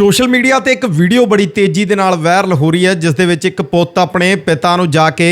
Social media ਤੇ ਇੱਕ video ਬੜੀ ਤੇਜ਼ੀ ਦੇ ਨਾਲ ਵਾਇਰਲ ਹੋ ਰਹੀ ਹੈ, ਜਿਸ ਦੇ ਵਿੱਚ ਇੱਕ ਪੁੱਤ ਆਪਣੇ ਪਿਤਾ ਨੂੰ ਜਾ ਕੇ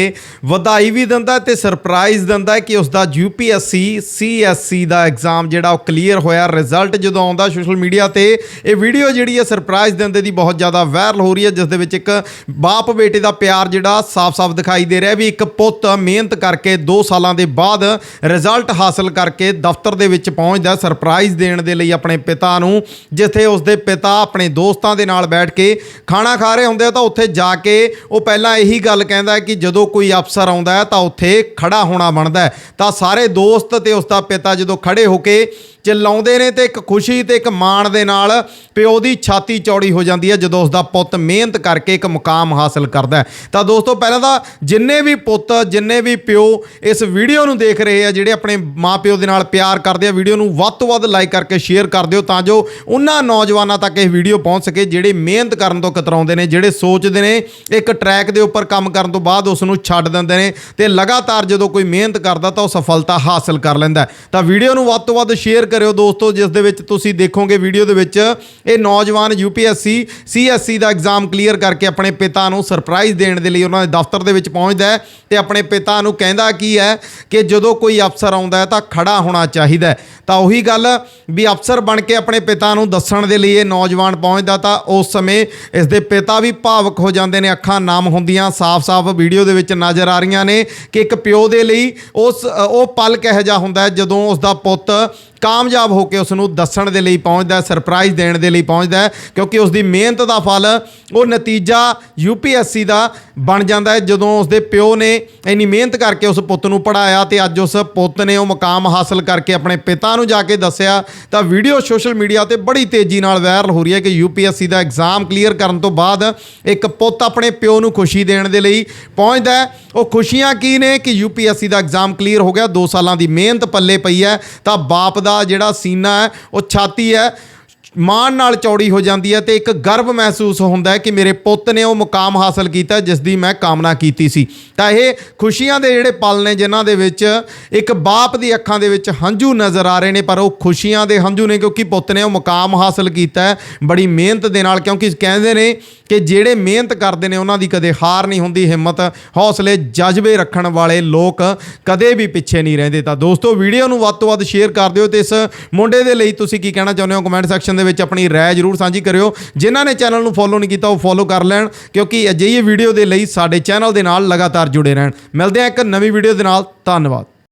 ਵਧਾਈ ਵੀ ਦਿੰਦਾ ਹੈ ਤੇ ਸਰਪ੍ਰਾਈਜ਼ ਦਿੰਦਾ ਹੈ ਕਿ ਉਸ ਦਾ ਯੂਪੀਐਸਸੀ ਸੀਐਸਸੀ ਦਾ ਐਗਜ਼ਾਮ ਜਿਹੜਾ ਉਹ ਕਲੀਅਰ ਹੋਇਆ। ਰਿਜ਼ਲਟ ਜਦੋਂ ਆਉਂਦਾ ਸੋਸ਼ਲ ਮੀਡੀਆ ਤੇ, ਇਹ ਵੀਡੀਓ ਜਿਹੜੀ ਹੈ ਸਰਪ੍ਰਾਈਜ਼ ਦਿੰਦੇ ਦੀ ਬਹੁਤ ਜ਼ਿਆਦਾ ਵਾਇਰਲ ਹੋ ਰਹੀ ਹੈ, ਜਿਸ ਦੇ ਵਿੱਚ ਇੱਕ ਬਾਪ ਬੇਟੇ ਦਾ ਪਿਆਰ ਜਿਹੜਾ ਸਾਫ਼-ਸਾਫ਼ ਦਿਖਾਈ ਦੇ ਰਿਹਾ ਵੀ ਇੱਕ ਪੁੱਤ ਮਿਹਨਤ ਕਰਕੇ 2 ਸਾਲਾਂ ਦੇ ਬਾਅਦ ਰਿਜ਼ਲਟ ਹਾਸਲ ਕਰਕੇ ਦਫ਼ਤਰ ਦੇ ਵਿੱਚ ਪਹੁੰਚਦਾ ਸਰਪ੍ਰਾਈਜ਼ ਦੇਣ ਦੇ ਲਈ ਆਪਣੇ ਪਿਤਾ ਨੂੰ, ਜਿੱਥੇ ਉਸ ਦੇ ਪਿਤਾ ਆਪਣੇ ਦੋਸਤਾਂ ਦੇ ਨਾਲ ਬੈਠ ਕੇ ਖਾਣਾ ਖਾ ਰਹੇ ਹੁੰਦੇ ਆ, ਤਾਂ ਉੱਥੇ ਜਾ ਕੇ ਉਹ ਪਹਿਲਾਂ ਇਹੀ ਗੱਲ ਕਹਿੰਦਾ ਕਿ ਜਦੋਂ ਕੋਈ ਅਫਸਰ ਆਉਂਦਾ ਹੈ ਤਾਂ ਉੱਥੇ ਖੜਾ ਹੋਣਾ ਬਣਦਾ ਹੈ। ਤਾਂ ਸਾਰੇ ਦੋਸਤ ਤੇ ਉਸ ਦਾ ਪਿਤਾ ਜਦੋਂ ਖੜੇ ਹੋ ਕੇ ਚਿੱਲਾਉਂਦੇ ਨੇ ਤੇ ਇੱਕ ਖੁਸ਼ੀ ਤੇ ਇੱਕ ਮਾਣ ਦੇ ਨਾਲ ਪਿਓ ਦੀ ਛਾਤੀ ਚੌੜੀ ਹੋ ਜਾਂਦੀ ਹੈ, ਜਦੋਂ ਉਸ ਦਾ ਪੁੱਤ ਮਿਹਨਤ ਕਰਕੇ ਇੱਕ ਮੁਕਾਮ ਹਾਸਲ ਕਰਦਾ ਤਾਂ ਦੋਸਤੋ, ਪਹਿਲਾਂ ਤਾਂ ਜਿੰਨੇ ਵੀ ਪੁੱਤ, ਜਿੰਨੇ ਵੀ ਪਿਓ ਇਸ ਵੀਡੀਓ ਨੂੰ ਦੇਖ ਰਹੇ ਆ, ਜਿਹੜੇ ਆਪਣੇ ਮਾਪਿਓ ਦੇ ਨਾਲ ਪਿਆਰ ਕਰਦੇ ਆ, ਵੀਡੀਓ ਨੂੰ ਵੱਧ ਤੋਂ ਵੱਧ ਲਾਈਕ ਕਰਕੇ ਸ਼ੇਅਰ ਕਰ ਦਿਓ, ਤਾਂ ਜੋ ਉਹਨਾਂ ਨੌਜਵਾਨਾਂ ਤੱਕ ਇਹ ਵੀਡੀਓ ਪਹੁੰਚ ਸਕੇ, ਜਿਹੜੇ ਮਿਹਨਤ ਕਰਨ ਤੋਂ ਕਤਰਾਉਂਦੇ ਨੇ, ਜਿਹੜੇ ਸੋਚਦੇ ਨੇ ਇੱਕ ਟਰੈਕ ਦੇ ਉੱਪਰ ਕੰਮ ਕਰਨ ਤੋਂ ਬਾਅਦ ਉਸ ਨੂੰ ਛੱਡ ਦਿੰਦੇ ਨੇ ਤੇ ਲਗਾਤਾਰ ਜਦੋਂ ਕੋਈ ਮਿਹਨਤ ਕਰਦਾ ਤਾਂ ਉਹ ਸਫਲਤਾ ਹਾਸਲ ਕਰ ਲੈਂਦਾ ਤਾਂ ਵੀਡੀਓ ਨੂੰ ਵੱਧ ਤੋਂ ਵੱਧ ਸ਼ੇਅਰ ਕਰਿਓ ਦੋਸਤੋ, ਜਿਸ ਦੇ ਵਿੱਚ ਤੁਸੀਂ ਦੇਖੋਗੇ ਵੀਡੀਓ ਦੇ ਵਿੱਚ, ਇਹ ਨੌਜਵਾਨ ਯੂਪੀਐਸਸੀ ਸੀਐਸਸੀ ਦਾ ਐਗਜ਼ਾਮ ਕਲੀਅਰ ਕਰਕੇ ਆਪਣੇ ਪਿਤਾ ਨੂੰ ਸਰਪ੍ਰਾਈਜ਼ ਦੇਣ ਦੇ ਲਈ ਉਹਨਾਂ ਦੇ ਦਫ਼ਤਰ ਦੇ ਵਿੱਚ ਪਹੁੰਚਦਾ ਹੈ ਤੇ ਆਪਣੇ ਪਿਤਾ ਨੂੰ ਕਹਿੰਦਾ ਕੀ ਹੈ ਕਿ ਜਦੋਂ ਕੋਈ ਅਫਸਰ ਆਉਂਦਾ ਹੈ ਤਾਂ ਖੜਾ ਹੋਣਾ ਚਾਹੀਦਾ ਤਾਂ ਉਹੀ ਗੱਲ ਵੀ ਅਫਸਰ ਬਣ ਕੇ ਆਪਣੇ ਪਿਤਾ ਨੂੰ ਦੱਸਣ ਦੇ ਲਈ ਇਹ ਨੌਜਵਾਨ ਪਹੁੰਚਦਾ ਤਾਂ ਉਸ ਸਮੇਂ ਇਸ ਦੇ ਪਿਤਾ ਵੀ ਭਾਵਕ ਹੋ ਜਾਂਦੇ ਨੇ, ਅੱਖਾਂ ਨਾਮ ਹੁੰਦੀਆਂ, ਸਾਫ਼-ਸਾਫ਼ ਵੀਡੀਓ ਦੇ ਵਿੱਚ ਨਜ਼ਰ ਆ ਰਹੀਆਂ ਨੇ ਕਿ ਇੱਕ ਪਿਓ ਦੇ ਲਈ ਉਸ ਉਹ ਪਲ ਕਿਹੋ ਜਿਹਾ ਹੁੰਦਾ ਜਦੋਂ ਉਸ ਦਾ ਪੁੱਤ ਕਾਮਯਾਬ ਹੋ ਕੇ ਉਸ ਨੂੰ ਦੱਸਣ ਦੇ ਲਈ ਪਹੁੰਚਦਾ ਹੈ ਸਰਪ੍ਰਾਈਜ਼ ਦੇਣ ਦੇ ਲਈ ਪਹੁੰਚਦਾ ਕਿਉਂਕਿ ਉਸ ਦੀ ਮਿਹਨਤ ਦਾ ਫਲ ਉਹ ਨਤੀਜਾ ਯੂਪੀਐਸਸੀ ਦਾ ਬਣ ਜਾਂਦਾ ਹੈ। ਜਦੋਂ ਉਸ ਦੇ ਪਿਓ ਨੇ ਇੰਨੀ ਮਿਹਨਤ ਕਰਕੇ ਉਸ ਪੁੱਤ ਨੂੰ ਪੜਾਇਆ ਤੇ ਅੱਜ ਉਸ ਪੁੱਤ ਨੇ ਉਹ ਮੁਕਾਮ ਹਾਸਲ ਕਰਕੇ ਆਪਣੇ ਪਿਤਾ ਨੂੰ ਜਾ ਕੇ ਦੱਸਿਆ, ਤਾਂ ਵੀਡੀਓ ਸੋਸ਼ਲ ਮੀਡੀਆ ਤੇ ਬੜੀ ਤੇਜ਼ੀ ਨਾਲ ਵਾਇਰਲ ਹੋ ਰਹੀ ਹੈ ਕਿ ਯੂਪੀਐਸਸੀ ਦਾ ਐਗਜ਼ਾਮ ਕਲੀਅਰ ਕਰਨ ਤੋਂ ਬਾਅਦ ਇੱਕ ਪੁੱਤ ਆਪਣੇ ਪਿਓ ਨੂੰ ਖੁਸ਼ੀ ਦੇਣ ਦੇ ਲਈ ਪਹੁੰਚਦਾ ਉਹ ਖੁਸ਼ੀਆਂ ਕੀ ਨੇ ਕਿ ਯੂਪੀਐਸਸੀ ਦਾ ਐਗਜ਼ਾਮ ਕਲੀਅਰ ਹੋ ਗਿਆ 2 ਸਾਲਾਂ ਦੀ ਮਿਹਨਤ ਪੱਲੇ ਪਈ ਹੈ, ਤਾਂ ਬਾਪ ਦਾ ਜਿਹੜਾ ਸੀਨਾ ਹੈ ਉਹ ਛਾਤੀ ਹੈ। ਮਾਣ ਨਾਲ ਚੌੜੀ ਹੋ ਜਾਂਦੀ ਹੈ ਤੇ ਇੱਕ ਗਰਵ ਮਹਿਸੂਸ ਹੁੰਦਾ ਹੈ ਕਿ ਮੇਰੇ ਪੁੱਤ ਨੇ ਉਹ ਮੁਕਾਮ ਹਾਸਲ ਕੀਤਾ ਜਿਸ ਦੀ ਮੈਂ ਕਾਮਨਾ ਕੀਤੀ ਸੀ। ਤਾਂ ਇਹ ਖੁਸ਼ੀਆਂ ਦੇ ਜਿਹੜੇ ਪਲ ਨੇ, ਜਿਨ੍ਹਾਂ ਦੇ ਵਿੱਚ ਇੱਕ ਬਾਪ ਦੀ ਅੱਖਾਂ ਦੇ ਵਿੱਚ ਹੰਝੂ ਨਜ਼ਰ ਆ ਰਹੇ ਨੇ, ਪਰ ਉਹ ਖੁਸ਼ੀਆਂ ਦੇ ਹੰਝੂ ਨੇ, ਕਿਉਂਕਿ ਪੁੱਤ ਨੇ ਉਹ ਮੁਕਾਮ ਹਾਸਲ ਕੀਤਾ ਹੈ, ਬੜੀ ਮਿਹਨਤ ਦੇ ਨਾਲ, ਕਿਉਂਕਿ ਕਹਿੰਦੇ ਨੇ ਕਿ ਜਿਹੜੇ ਮਿਹਨਤ ਕਰਦੇ ਨੇ, ਉਹਨਾਂ ਦੀ ਕਦੇ ਹਾਰ ਨਹੀਂ ਹੁੰਦੀ, ਹਿੰਮਤ ਹੌਸਲੇ, ਜਜ਼ਬੇ ਰੱਖਣ ਵਾਲੇ ਲੋਕ ਕਦੇ ਵੀ ਪਿੱਛੇ ਨਹੀਂ ਰਹਿੰਦੇ। ਤਾਂ ਦੋਸਤੋ, ਵੀਡੀਓ ਨੂੰ ਵੱਧ ਤੋਂ ਵੱਧ ਸ਼ੇਅਰ ਕਰ ਦਿਓ ਤੇ ਇਸ ਮੁੰਡੇ ਦੇ ਲਈ ਤੁਸੀਂ ਕੀ ਕਹਿਣਾ ਚਾਹੁੰਦੇ ਹੋ? ਕਮੈਂਟ ਸੈਕਸ਼ਨ ਦੇ ਵਿੱਚ ਆਪਣੀ ਰਾਏ ਜ਼ਰੂਰ ਸਾਂਝੀ ਕਰਿਓ। ਜਿਨ੍ਹਾਂ ਨੇ ਚੈਨਲ ਨੂੰ ਫੋਲੋ ਨਹੀਂ ਕੀਤਾ, ਉਹ ਫੋਲੋ ਕਰ ਲੈਣ, ਕਿਉਂਕਿ ਅਜਿਹੀ ਵੀਡੀਓ ਦੇ ਲਈ ਸਾਡੇ ਚੈਨਲ ਦੇ ਨਾਲ ਲਗਾਤਾਰ ਜੁੜੇ ਰਹਿਣ। ਮਿਲਦੇ ਹਾਂ ਇੱਕ ਨਵੀਂ ਵੀਡੀਓ ਦੇ ਨਾਲ। ਧੰਨਵਾਦ।